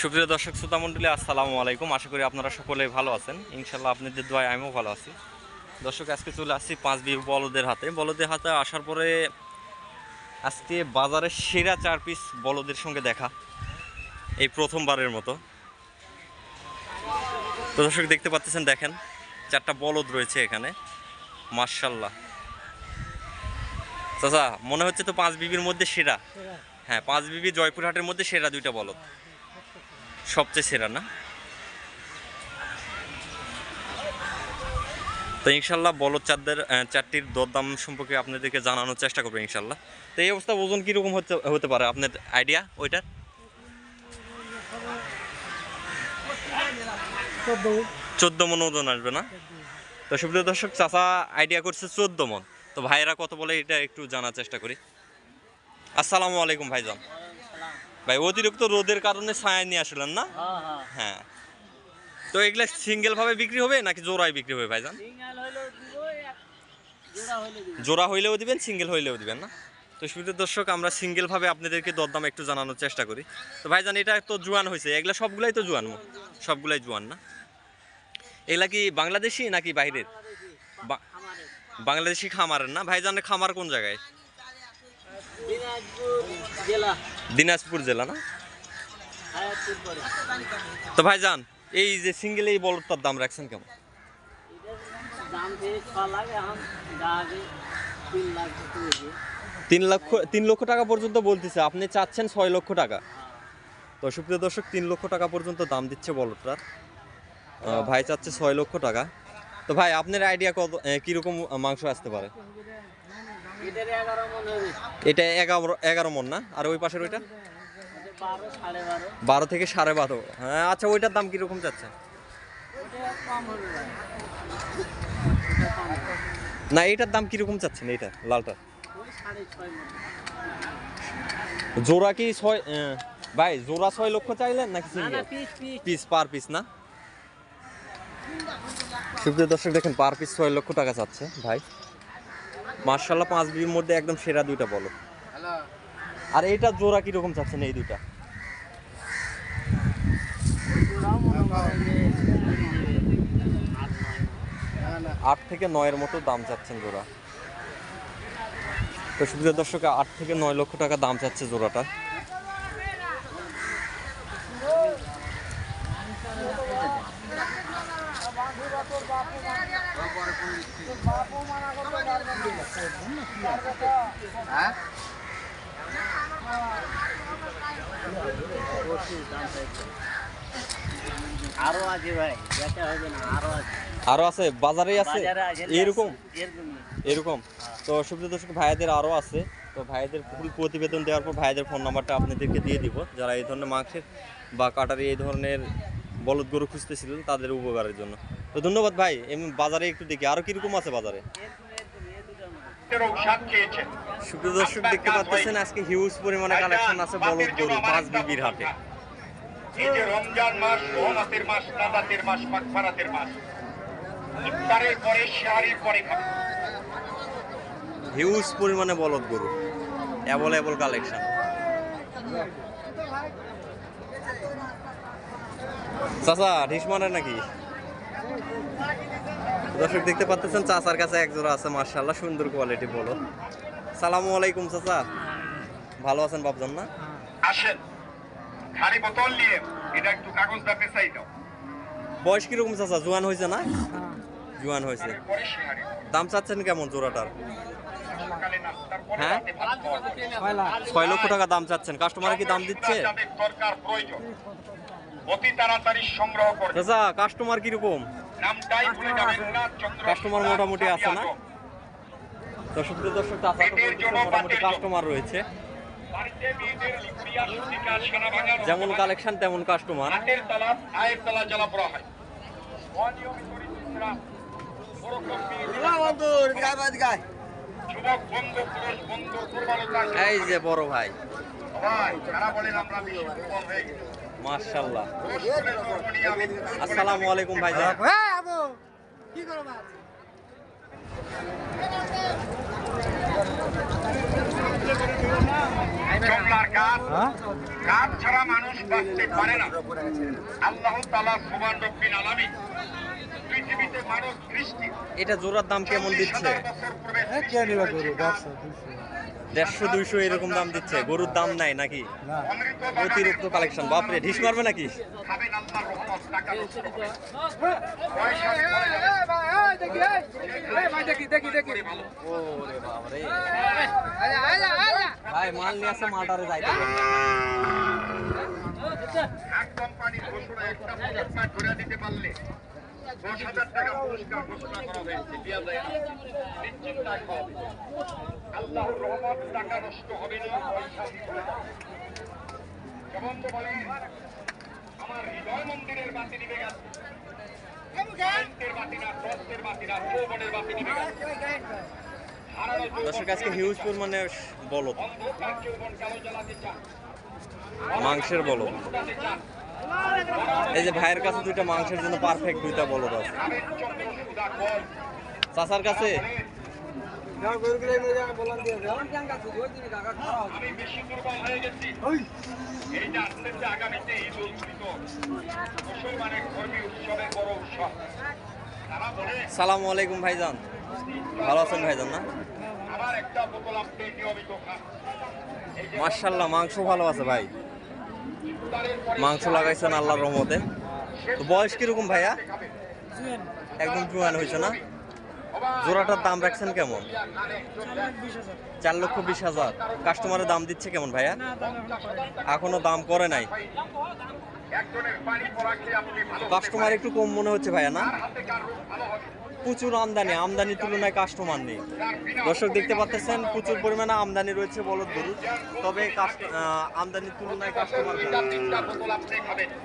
সুপ্রিয় দর্শক শ্রোতা মণ্ডলী আসসালামু আলাইকুম। আশা করি আপনারা সকলে ভালো আছেন। ইনশাল্লাহ আপনাদের দোয়ায় আমিও ভালো আছি। দর্শক আজকে চলে আসছি পাঁচ বি বলদের হাতে। বলদের হাতে আসার পরে আজকে বাজারের সেরা চার পিস বলদের সঙ্গে দেখা। এই প্রথমবারের মতো। তো দর্শক দেখতে পাচ্ছেন দেখেন চারটা বলদ রয়েছে এখানে। মার্শাল্লাহ চাচা মনে হচ্ছে তো পাঁচ বিবির মধ্যে সেরা। হ্যাঁ পাঁচ বিবি জয়পুরহাটের মধ্যে সেরা দুইটা বলদ। সবচেয়ে সেরা, না? তো ইনশাল্লাহ বলদ চারদের চারটির দরদাম সম্পর্কে আপনাদেরকে জানানোর চেষ্টা করব ইনশাল্লাহ। তো এই অবস্থা ওজন কীরকম হতে হতে পারে? আপনার আইডিয়া ওইটার চোদ্দ মন ওজন আসবে, না? তো সুপ্রিয় দর্শক, চাচা আইডিয়া করছে চোদ্দ মন। তো ভাইয়েরা কত বলে এটা একটু জানার চেষ্টা করি। আসসালামু আলাইকুম ভাইজান। ভাই অতিরিক্ত রোদের কারণে ছায়া নিয়ে আসলেন না? হ্যাঁ হ্যাঁ। হ্যাঁ। তো এগুলা সিঙ্গেল ভাবে বিক্রি হবে নাকি জোড়ায় বিক্রি হবে ভাইজান? জোড়া হইলেও দিবেন সিঙ্গেল হইলেও দিবেন না? তো সুবিধা দর্শক আমরা সিঙ্গেল ভাবে আপনাদেরকে দরদাম একটু জানানোর চেষ্টা করি। তো ভাইজান এটা তো জোয়ান হয়েছে এগুলা সবগুলাই তো জোয়ান সবগুলাই জোয়ান না? এগুলা কি বাংলাদেশি নাকি বাইরের? বাংলাদেশি খামারের। না? ভাইজানের খামার কোন জায়গায়? দিনাজপুর জেলা না? তো ভাই যান এই যে সিঙ্গেল এই বলটার দাম রাখছেন কেমন? তিন লক্ষ তিন লক্ষ টাকা পর্যন্ত বলতেছে, আপনি চাচ্ছেন ছয় লক্ষ টাকা। তো সুপ্রিয় দর্শক, তিন লক্ষ টাকা পর্যন্ত দাম দিচ্ছে বলটার ভাই চাচ্ছে ছয় লক্ষ টাকা। তো ভাই, আপনার আইডিয়া কত কীরকম মাংস আসতে পারে এটার এগারো মনে হবে এটা এগারো এগারো মন না? আর ওই পাশের ওইটা? বারো থেকে সাড়ে বারো। হ্যাঁ আচ্ছা ওইটার দাম কীরকম যাচ্ছে। না এইটার দাম কীরকম চাচ্ছেন এইটা লালটা? জোড়া কি ছয় ভাই জোড়া ছয় লক্ষ চাইলেন নাকি সিঙ্গেল? পিস পার পিস না? সুপ্রিয় দর্শক দেখেন পার পিস ছয় লক্ষ টাকা চাচ্ছে ভাই। মার্শাল্লাহ পাঁচ বিবির মধ্যে একদম সেরা দুইটা বলো। আর এইটা জোড়া কীরকম চাচ্ছেন এই দুইটা? মনে আট থেকে নয়ের মতো দাম চাচ্ছেন জোড়া। তো সুপ্রিয় দর্শক, আট থেকে নয় লক্ষ টাকা দাম চাচ্ছে জোড়াটা। আরও আছে ভাই বেচা হবে না আরও আছে। আরও আছে বাজারে আছে এরকম। এরকম? তো সুপ্রিয় দর্শক ভাইয়াদের আরও আছে। তো ভাইয়াদের ফুল প্রতিবেদন দেওয়ার পর ভাইয়াদের ফোন নাম্বারটা আপনাদেরকে দিয়ে দিব। যারা এই ধরনের মাংসের বা কাটারি এই ধরনের বলদ গরু খুঁজতেছিলেন তাদের উপকারের জন্য। তো ধন্যবাদ ভাই এমনি বাজারে একটু দেখি। আরও কীরকম আছে বাজারে? সুপ্রিয় দর্শক দেখতে পাচ্ছেন আজকে হিউজ পরিমাণে কালেকশন আছে বলদ গরু পাঁচ বিবির হাটে। এই যে রমজান মাস রহমতের মাস নাজাতের মাস মাগফারাতের মাস। ইফতারের পরে শাহরির পরে হিউজ পরিমাণে বলদ গরু। অ্যাভেলেবল কালেকশন চাচা ঢিস মারে নাকি? দর্শক দেখতে পাচ্ছেন চাচার কাছে এক জোড়া আছে মার্শাল্লাহ সুন্দর কোয়ালিটি বলো। সালামু আলাইকুম চাচা। ভালো আছেন বাপজন না? আসেন। খালি বোতল নিয়ে এটা একটু কাগজটা পেঁচাই দাও বয়স কীরকম চাচা? জোয়ান হয়েছে না? জোয়ান হয়েছে। দাম চাচ্ছেন কেমন জোড়াটার? হ্যাঁ? ছয় লক্ষ টাকা দাম চাচ্ছেন। কাস্টমার কি দাম দিচ্ছে? দরকার প্রয়োজন। অতি তাড়াতাড়ি সংগ্রহ করবে। চাচা কাস্টমার কীরকম? নামটাই ভুলে যাবেন না চন্দ্র কাস্টমার মোটামুটি আছে না? দর্শক দর্শক চাচা মোটামুটি কাস্টমার রয়েছে। যেমন কালেকশন তেমন কাস্টমার হাটের তালা আয়ের তালা জ্বালা পড়া হয়। এই যে বড় ভাই। ভাই যারা বলেন আমরা বেশি হয়ে গেছি। আসসালামু আলাইকুম ভাইজান। কি করো জমলার কাজ কাজ ছাড়া মানুষ বাঁচতে পারে না। আল্লাহ তালা সুবান রব্বিন আলামী পৃথিবীতে মানব সৃষ্টি এটা জোড়ার দাম কেমন দিচ্ছে? দেড়শো দুইশো এরকম দাম দিচ্ছে। গরুর দাম নাই নাকি? অতিরিক্ত কালেকশন বাপরে ঢিস মারবে নাকি? ভাই মাল নিয়ে আসে মালটারে যাইতে হবে। এক কোম্পানির ঘোষণা একটা ঘুরে দিতে পারলে। দশ হাজার টাকা পুরস্কার ঘোষণা করা হয়েছে দেওয়া যায় না। হবে। আল্লাহর রহমত টাকা নষ্ট হবে না পয়সা। বলে আমার হৃদয় মন্দিরের বাতি নিবে গেছে দর্শক আজকে হিউজ পরিমাণে বলদ মাংসের বলদ চান এই যে ভাইয়ের কাছে দুইটা মাংসের জন্য পারফেক্ট দুইটা বলদ আছে। চাচার কাছে? বলে সালাম আলাইকুম ভাইজান। ভালো আছেন ভাইজান না? মার্শাল্লাহ মাংস ভালো আছে ভাই। মাংস লাগাইছেন আল্লাহর রহমতে। তো বয়স কীরকম ভাইয়া? একদম জোয়ান হয়েছে না? জোড়াটার দাম রাখছেন কেমন? চার লক্ষ বিশ হাজার। কাস্টমারের দাম দিচ্ছে কেমন ভাইয়া? এখনও দাম করে নাই। কাস্টমার একটু কম মনে হচ্ছে ভাইয়া, না? প্রচুর আমদানি আমদানির তুলনায় কাস্টমার নেই। দর্শক দেখতে পাচ্ছেন প্রচুর পরিমাণে আমদানি রয়েছে বলদ গরু তবে কাস্ট- আমদানির তুলনায় কাস্টমার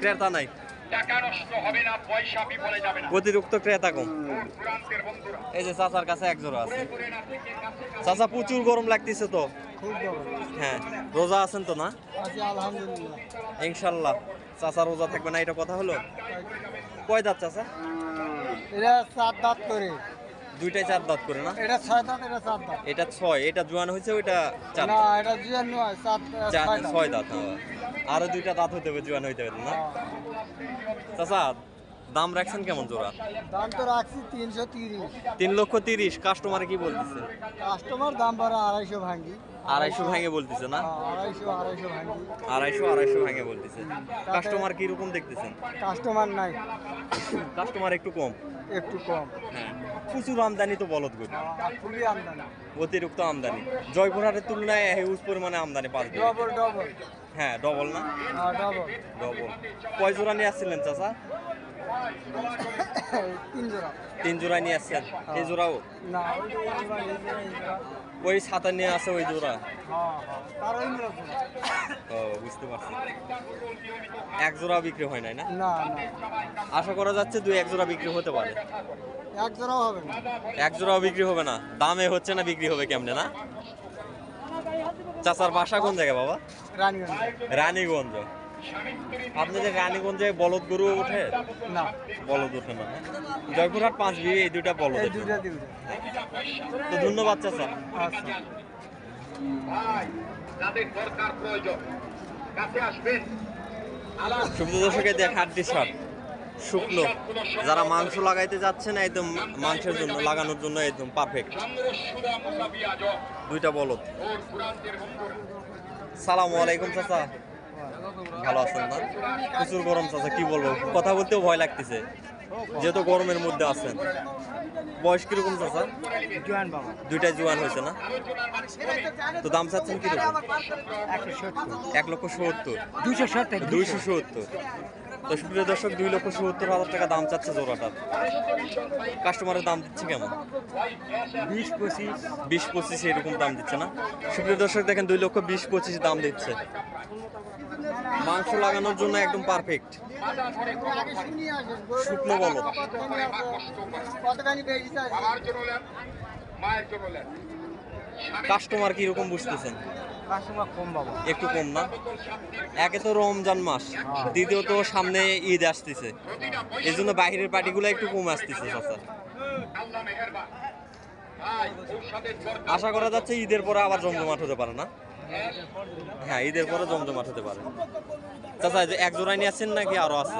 ক্রেতা নাই। টাকা নষ্ট হবে না পয়সা বিফলে যাবে না। অতিরিক্ত ক্রেতা কম। এই যে চাচার কাছে এক জোড়া আছে। চাচা প্রচুর গরম লাগতেছে তো? হ্যাঁ রোজা আছেন তো না? ইনশাল্লাহ। চাচা রোজা থাকবে না এটা কথা হলো? কয় দাঁত চাচা? এটা চার দাঁত করে। দুইটাই চার দাঁত করে না? এটা ছয় দাঁত এটা চার দাঁত। এটা ছয় এটা জোয়ান হয়েছে ওইটা চার না এটা জোয়ান নয় চার ছয় দাঁত। হ্যাঁ। আরও দুইটা দাঁত হতে হবে জোয়ান হইতে হবে না? চাচা দাম রাখছেন কেমন জোড়া? দাম তো রাখছি তিনশো তিরিশ। তিন লক্ষ তিরিশ কাস্টমার কি বলতেছে? কাস্টমার দাম বাড়া আড়াইশো ভাঙ্গি। আড়াইশো ভাঙে বলতেছে না? হ্যাঁ, আড়াইশো আড়াইশো ভাঙ্গি। আড়াইশো আড়াইশো ভাঙে বলতেছে। কাস্টমার কি রকম দেখতেছেন? কাস্টমার নাই। কাস্টমার একটু কম। একটু কম। হ্যাঁ প্রচুর আমদানি তো বলদ গরু। আর খুবই আমদানি। অতিরিক্ত আমদানি। জয়পুরহাটের তুলনায় হিউজ পরিমাণে আমদানি যায় ডবল ডবল হ্যাঁ ডবল না? হ্যাঁ ডবল ডবল কয় জোড়া নিয়ে আসছিলেন চাচা? তিন জোড়া। নিয়ে আসছেন? এই জোড়াও? ওই সাতা নিয়ে আছে ওই জোড়া? হ্যাঁ হ্যাঁ। ও বুঝতে পারছি। এক জোড়া বিক্রি হয় নাই না। আশা করা যাচ্ছে দুই এক জোড়া বিক্রি হতে পারে। এক জোড়াও হবে না। এক জোড়াও বিক্রি হবে না। দামে হচ্ছে না বিক্রি হবে কেমনে না? চাচার বাসা কোন জায়গায় বাবা? রানীগঞ্জ। রানীগঞ্জ। আপনাদের রানীগঞ্জে বলদ গরু ওঠে? না। বলদ ওঠে না জয়পুরহাট পাঁচ বিয়ে এই দুইটা বলদ এই ওঠে। দুইটা দুইটা তো ধন্যবাদ চাচা। আচ্ছা। ভাই যাদের দরকার প্রয়োজন কাছে আসবেন। আলাপ সুবিধা দর্শকে দেখ হাড্ডি শার্ট শুকনো। যারা মাংস লাগাইতে যাচ্ছেন একদম মাংসের জন্য লাগানোর জন্য একদম পারফেক্ট দুইটা বলদ। সালাম আলাইকুম চাচা। ভালো আছেন না? প্রচুর গরম চাচা কি বলব? কথা বলতেও ভয় লাগতেছে যেহেতু গরমের মধ্যে আছেন। বয়স কীরকম চাচা? দুইটাই জোয়ান হয়েছে না? তো দাম চাচ্ছেন কীরকম? একশো এক লক্ষ সত্তর। দুশো সত্তর। দুইশো সত্তর। তো সুপ্রিয় দর্শক দুই লক্ষ সত্তর হাজার টাকা দাম চাচ্ছে জোড়াটার কাস্টমারের দাম দিচ্ছে কেমন? বিশ পঁচিশ। বিশ পঁচিশ এরকম দাম দিচ্ছে না? সুপ্রিয় দর্শক দেখেন দুই লক্ষ বিশ পঁচিশ দাম দিচ্ছে। মাংস লাগানোর জন্য একদম পারফেক্ট শুকনো বলো। কাস্টমার কি রকম বুঝতেছেন? একটু কম না? একে তো রমজান মাস। দ্বিতীয়ত সামনে ঈদ আসতেছে। এই জন্য বাইরের পার্টিগুলো একটু কম আসতেছে, চাচা। আশা করা যাচ্ছে ঈদের পরে আবার জমজমাট হতে পারে না। হ্যাঁ ঈদের পরে জমজমাট হতে পারে। চাচা যে এক জোড়াই নিয়ে আসছেন নাকি আরও আছে?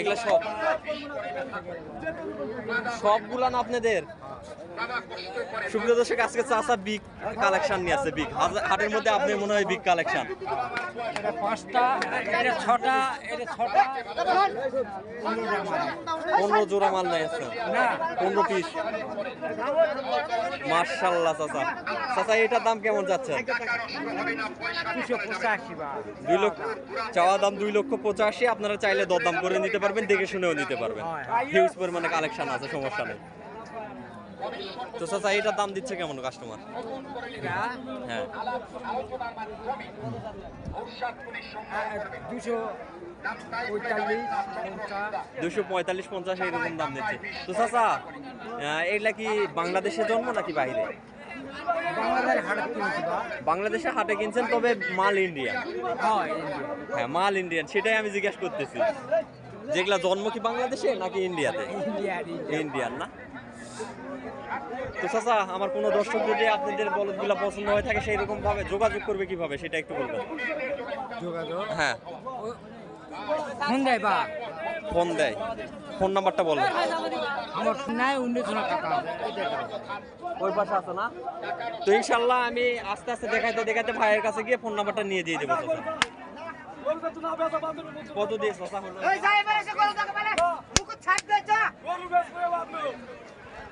এগুলো সব। সবগুলা না আপনাদের? সুপ্রিয় দর্শক আজকে চাচা বিগ কালেকশন নিয়ে আসছে বিগ। হাটের মধ্যে আপনি মনে হয় বিগ কালেকশন? পাঁচটা এটা ছটা এটা ছটা। পনেরো জোড়া মাল নিয়ে আসছেন না। পনেরো পিস। মার্শাল্লাহ চাচা। চাচা এটার দাম কেমন যাচ্ছে? দুই লক্ষ চাওয়া দাম দুই লক্ষ পঁচাশি। আপনারা চাইলে দরদাম করে নিতে পারবেন দেখে শুনেও নিতে পারবেন। হিউজ পরিমাণে কালেকশন আছে সমস্যা নেই। তো চাচা এটার দাম দিচ্ছে কেমন কাস্টমার হ্যাঁ। দুশো পঁয়তাল্লিশ পঞ্চাশ দুশো পঁয়তাল্লিশ পঞ্চাশ এরকম দাম দিচ্ছে। তো চাচা এগুলা কি বাংলাদেশে জন্ম নাকি বাইরে? বাংলাদেশে হাটে কিনছেন তবে মাল ইন্ডিয়ান হ্যাঁ মাল ইন্ডিয়ান সেটাই আমি জিজ্ঞেস করতেছি। যেগুলা জন্ম কি বাংলাদেশে নাকি ইন্ডিয়াতে ইন্ডিয়ান না? তো চাচা আমার কোনো দর্শক যদি আপনাদের বলদগুলা পছন্দ হয়ে থাকে সেই রকম ভাবে যোগাযোগ করবে কীভাবে সেটা একটু বলবেন। যোগাযোগ? হ্যাঁ। ফোন দেয় বা? ফোন দেয়। ফোন নাম্বারটা বলো আমার নাই উনিশশো টাকা ওই পাশে আছে না? তো ইনশাল্লাহ আমি আস্তে আস্তে দেখাইতে দেখাইতে ভাইয়ের কাছে গিয়ে ফোন নাম্বারটা নিয়ে দিয়ে দেবো কত দিয়ে চাচা হলো?